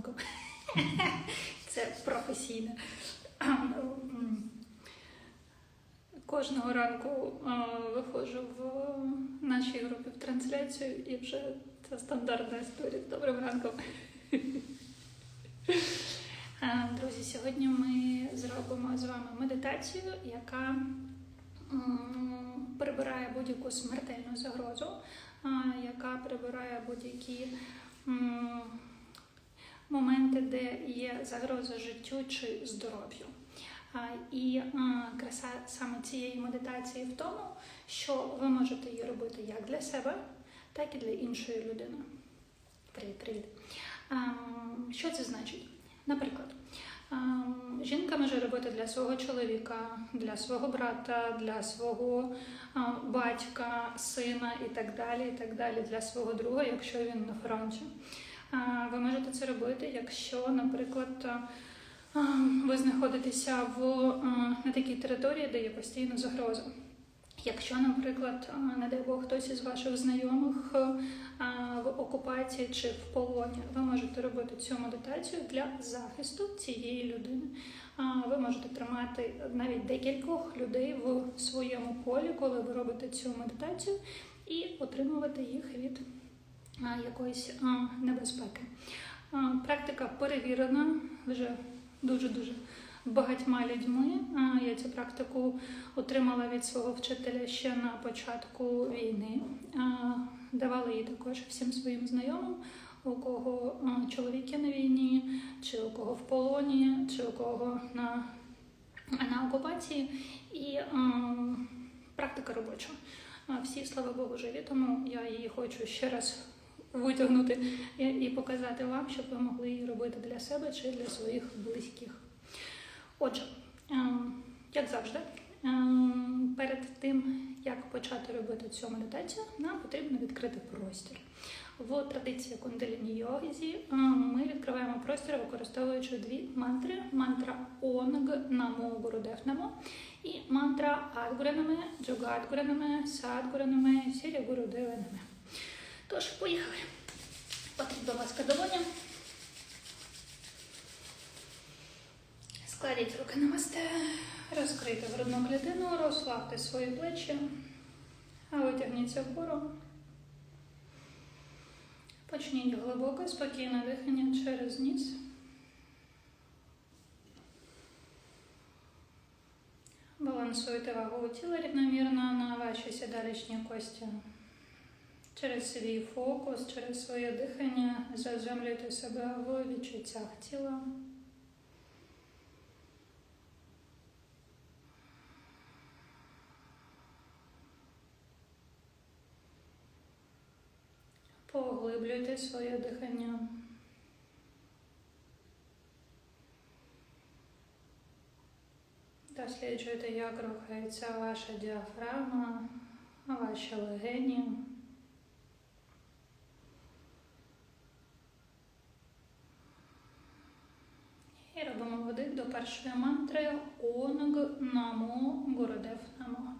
ранком. Це професійно. Кожного ранку е, виходжу в нашій групі в трансляцію і вже це стандартна історія. Добрим ранком. Е, Друзі, сьогодні ми зробимо з вами медитацію, яка прибирає будь-яку смертельну загрозу, яка прибирає будь-які моменти, де є загроза життю чи здоров'ю. І краса саме цієї медитації в тому, що ви можете її робити як для себе, так і для іншої людини. Привіт, привіт. Що це значить? Наприклад, жінка може робити для свого чоловіка, для свого брата, для свого батька, сина і так далі, і так далі, для свого друга, якщо він на фронті. Ви можете це робити, якщо, наприклад, а, ви знаходитеся в на такій території, де є постійна загроза. Якщо, наприклад, не дай Бог, хтось із ваших знайомих в окупації чи в полоні, ви можете робити цю медитацію для захисту цієї людини. Ви можете тримати навіть декількох людей в своєму полі, коли ви робите цю медитацію, і отримувати їх від якоїсь небезпеки. Практика перевірена вже дуже-дуже багатьма людьми. Я цю практику отримала від свого вчителя ще на початку війни. Давала її також всім своїм знайомим, у кого чоловіки на війні, чи у кого в полоні, чи у кого на, на окупації. І практика робоча. Всі, слава Богу, живі, тому я її хочу ще раз витягнути і, і показати вам, щоб ви могли її робити для себе чи для своїх близьких. Отже, ем, як завжди, ем, перед тим, як почати робити цю медитацію, нам потрібно відкрити простір. В традиції кундаліні йозі ем, ми відкриваємо простір, використовуючи дві мантри: мантра Онг Намо гурудевнамо і мантра Адгуранаме, Джогадгуранаме, Садгуранаме, Сіря Гурудеве Тож, поїхали. Потрібна ласка долоня. Складіть руки на масте, розкрийте грудну клітину, розслабте свої плечі, а витягніться вгору. Почніть глибоке, спокійне дихання через ніс. Балансуйте вагу тіла рівномірно на ваші сідалічні кості. Через свій фокус, через своє дихання заземлюйте себе в відчуттях тіла. Поглиблюйте своє дихання. Досліджуйте, як рухається ваша діафрагма, ваші легені. І до першої мантри Онг Намо Городев Намо.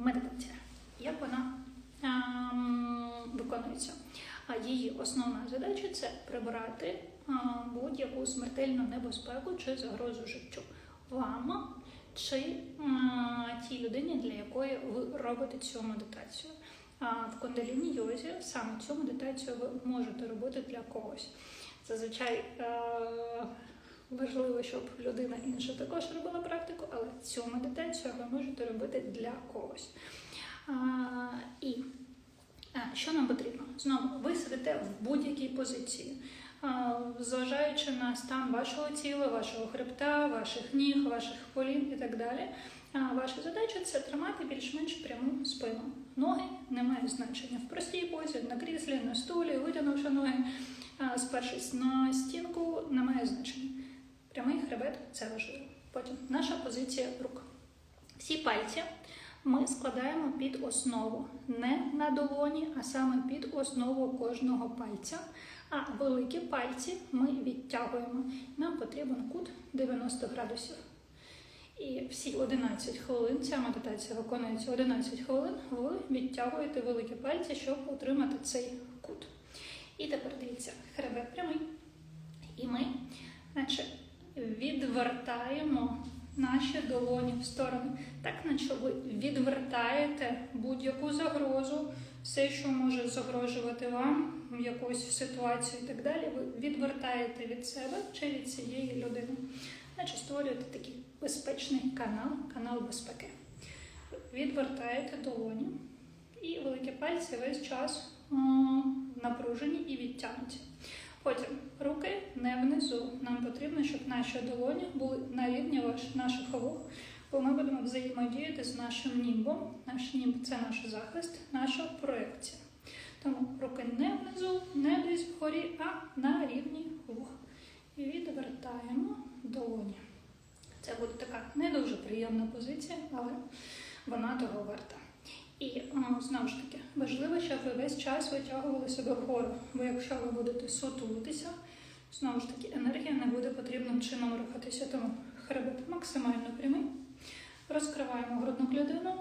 Медитація. Як вона ем, виконується? Її основна задача це прибирати будь-яку смертельну небезпеку чи загрозу життю вам чи тій людині, для якої ви робите цю медитацію. А в кундаліні йозі саме цю медитацію ви можете робити для когось. Зазвичай е, важливо, щоб людина інша також робила практику, але цю медитацію ви можете робити для когось. А, і а, що нам потрібно? Знову ви сидите в будь-якій позиції, а, зважаючи на стан вашого тіла, вашого хребта, ваших ніг, ваших колін і так далі. А ваша задача це тримати більш-менш пряму спину. Ноги не мають значення. В простій позі, на кріслі, на стулі, витягнувши ноги, а, спершись на стінку, не має значення. Прямий хребет це важливо. Потім наша позиція рук. Всі пальці ми складаємо під основу не на долоні, а саме під основу кожного пальця. А великі пальці ми відтягуємо. Нам потрібен кут 90 градусів. І всі 11 хвилин, ця медитація виконується 11 хвилин, ви відтягуєте великі пальці, щоб отримати цей кут. І тепер дивіться, хребет прямий. І ми, наче, відвертаємо наші долоні в сторони, так наче ви відвертаєте будь-яку загрозу, все, що може загрожувати вам в якусь ситуацію і так далі, ви відвертаєте від себе чи від цієї людини. Наче створюєте такий безпечний канал, канал безпеки. Відвертаєте долоні, і великі пальці весь час напружені і відтягнуті. Потім руки не внизу. Нам потрібно, щоб наші долоні були на рівні наших вух, бо ми будемо взаємодіяти з нашим німбом. Наш німб це наш захист, наша проекція. Тому руки не внизу, не десь вгорі, а на рівні вух. І відвертаємо долоні. Це буде така не дуже приємна позиція, але вона того варта. І знову ж таки, важливо, щоб ви весь час витягували себе вгору. Бо якщо ви будете сутулитися, знову ж таки, енергія не буде потрібним чином рухатися. Тому хребет максимально прямий. Розкриваємо грудну клітину,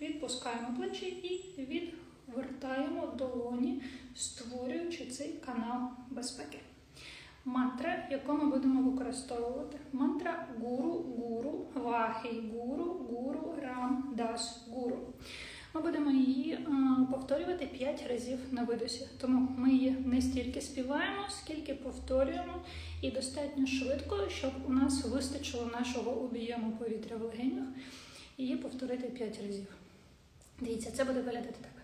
відпускаємо плечі і відвертаємо долоні, створюючи цей канал безпеки. Мантра, яку ми будемо використовувати. Мантра гуру, гуру, вахи, гуру, гуру, рам, дас, гуру. Ми будемо її е, повторювати 5 разів на видосі. Тому ми її не стільки співаємо, скільки повторюємо, і достатньо швидко, щоб у нас вистачило нашого об'єму повітря в легенях, її повторити 5 разів. Дивіться, це буде виглядати так.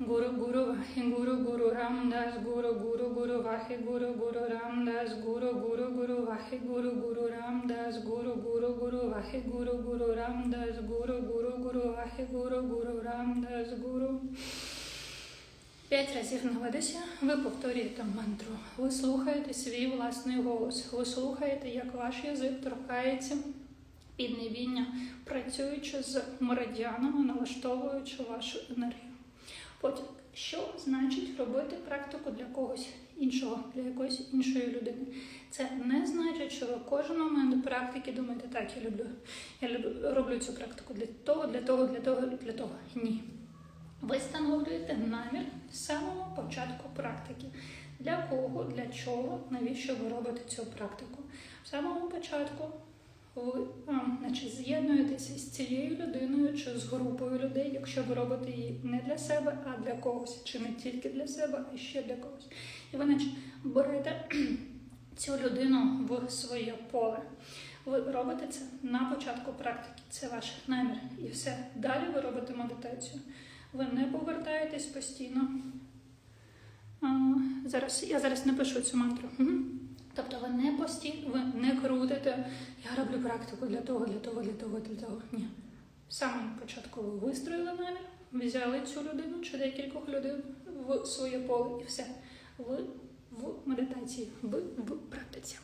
Guru Guru Vahe Guru Ram Das Guru Guru Guru Vahe Guru Ram Das Guru Guru Guru Vahe Guru Ram Das Guru Guru Guru Vahe Guru Ram Das Guru Guru Guru Vahe Guru Guru Das Guru П'ять разів на видосі ви повторюєте мантру. Ви слухаєте свій власний голос. Ви слухаєте, як ваш язик торкається піднебіння, працюючи з меридіанами, налаштовуючи вашу енергію. Потім, що значить робити практику для когось іншого, для якоїсь іншої людини? Це не значить, що ви кожен момент практики думаєте, так, я люблю, я люблю, роблю цю практику для того, для того, для того, для того. Ні. Ви встановлюєте намір з самого початку практики. Для кого, для чого, навіщо ви робите цю практику? В самому початку а, значить, з'єднуєтеся з цією людиною чи з групою людей, якщо ви робите її не для себе, а для когось, чи не тільки для себе, а ще для когось. І ви значить, берете цю людину в своє поле. Ви робите це на початку практики, це ваш намір. І все. Далі ви робите медитацію. Ви не повертаєтесь постійно. А, зараз, я зараз не пишу цю мантру. Тобто ви не постійно, ви не крутите. Я роблю практику для того, для того, для того, для того. Ні. Саме початку ви вистроїли намір, взяли цю людину чи декількох людей в своє поле і все. Ви в медитації, ви в практиці.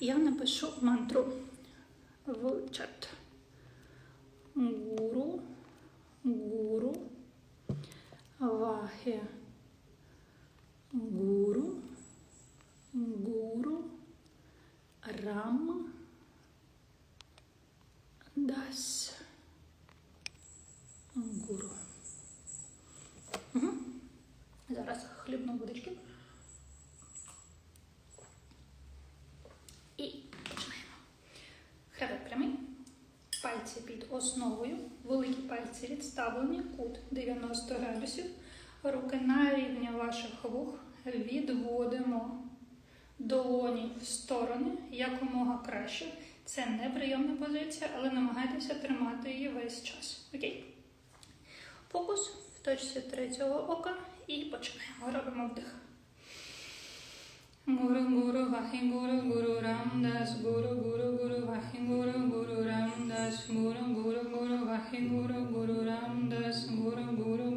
Я напишу мантру в чат. Гуру, гуру, вахе, гуру. Гуру Рам Дас Гуру. Угу. Зараз хлібну водички. І починаємо. Хребет прямий. Пальці під основою, великі пальці відставлені, кут 90 градусів. Руки на рівні ваших вух відводимо долоні в сторони якомога краще. Це неприємна позиція, але намагайтеся тримати її весь час. Окей? Фокус в точці третього ока і починаємо. Робимо вдих. Гуру гуру вахі гуру гуру рамдас гуру гуру гуру вахі гуру гуру рамдас гуру гуру гуру вахі гуру гуру рамдас гуру гуру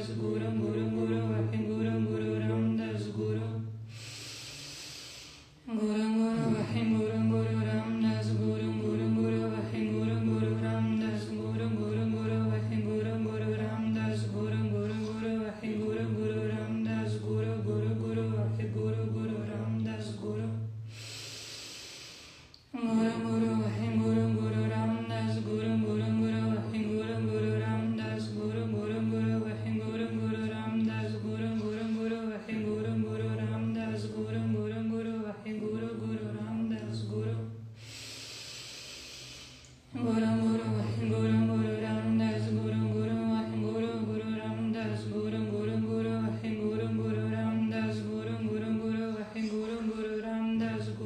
Sadguru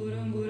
Buram, buram.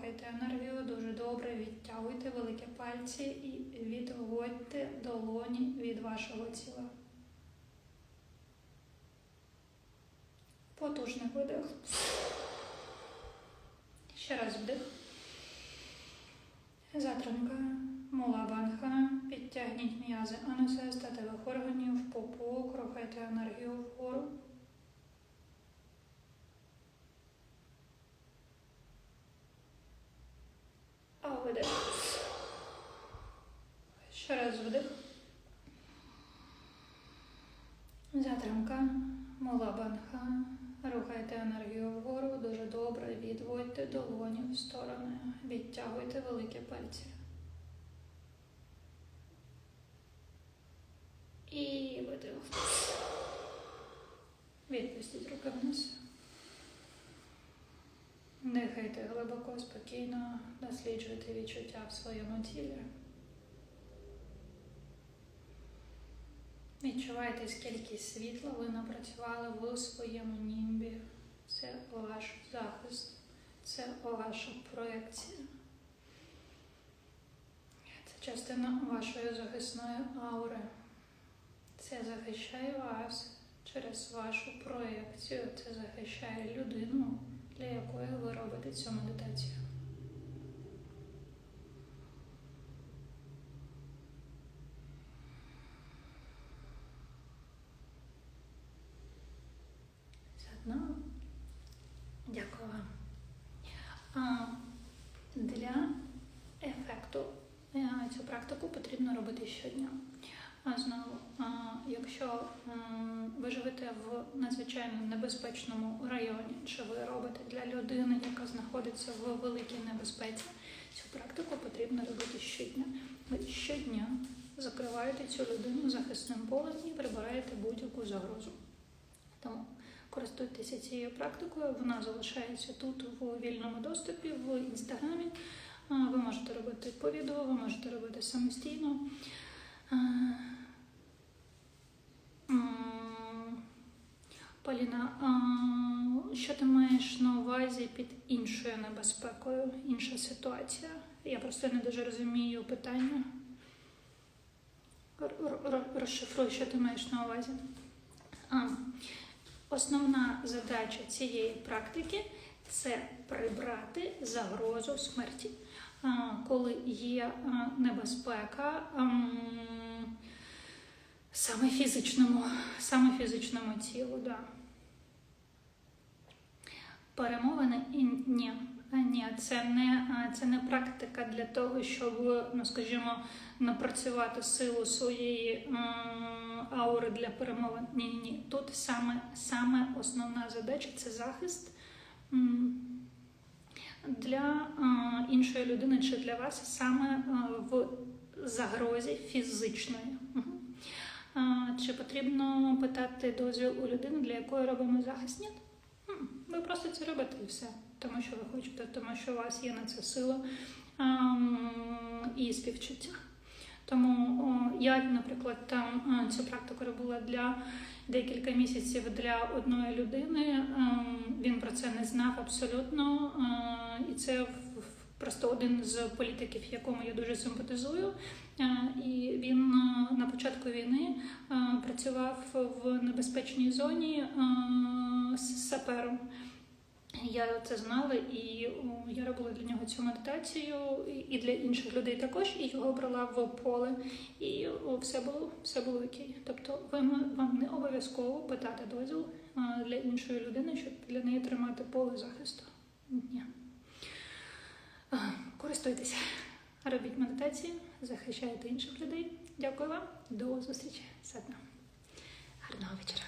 Вгору, рухайте енергію дуже добре, відтягуйте великі пальці і відводьте долоні від вашого тіла. Потужний видих. Ще раз вдих. Затримка, мулабанха, підтягніть м'язи ануса, статевих органів, пупок, рухайте енергію вгору. А видих. Ще раз вдих. Затримка, мулабанха, рухайте енергію вгору, дуже добре, відводьте долоні в сторони, відтягуйте великі пальці. І видих. Відпустіть руки вниз. Дихайте глибоко, спокійно, досліджуйте відчуття в своєму тілі. Відчувайте, скільки світла ви напрацювали в своєму німбі. Це ваш захист, це ваша проекція. Це частина вашої захисної аури. Це захищає вас через вашу проекцію. Це захищає людину, для якої ви робите цю медитацію. Заодно дякую вам. А, Для ефекту е, цю практику потрібно робити щодня. А знову, якщо ви живете в надзвичайно небезпечному районі, чи ви робите для людини, яка знаходиться в великій небезпеці, цю практику потрібно робити щодня. Ви щодня закриваєте цю людину захисним полем і прибираєте будь-яку загрозу. Тому користуйтеся цією практикою, вона залишається тут в вільному доступі в інстаграмі. Ви можете робити по відео, ви можете робити самостійно. Поліна, що ти маєш на увазі під іншою небезпекою, інша ситуація? Я просто не дуже розумію питання. Розшифруй, що ти маєш на увазі. Основна задача цієї практики це прибрати загрозу смерті. Коли є небезпека саме фізичному, саме фізичному тілу. Да. Перемовини і ні. Ні, це не, це не практика для того, щоб, ну скажімо, напрацювати силу своєї аури для перемовин. Ні, ні, ні. Тут саме, саме основна задача це захист. для іншої людини чи для вас саме в загрозі фізичної. Чи потрібно питати дозвіл у людини, для якої робимо захист? Ні. Ви просто це робите і все, тому що ви хочете, тому що у вас є на це сила і співчуття. Тому я, наприклад, там е, цю практику робила для декілька місяців для одної людини. Ем, Він про це не знав абсолютно. е, І це просто один з політиків, якому я дуже симпатизую. Е, І він на початку війни працював в небезпечній зоні з сапером. Я це знала, і я робила для нього цю медитацію, і- для інших людей також, і його брала в поле, і все було все було окей. Тобто, ви вам не обов'язково питати дозвіл для іншої людини, щоб для неї тримати поле захисту. Ні. Користуйтеся, робіть медитації, захищайте інших людей. Дякую вам, до зустрічі. Садна. Гарного вечора.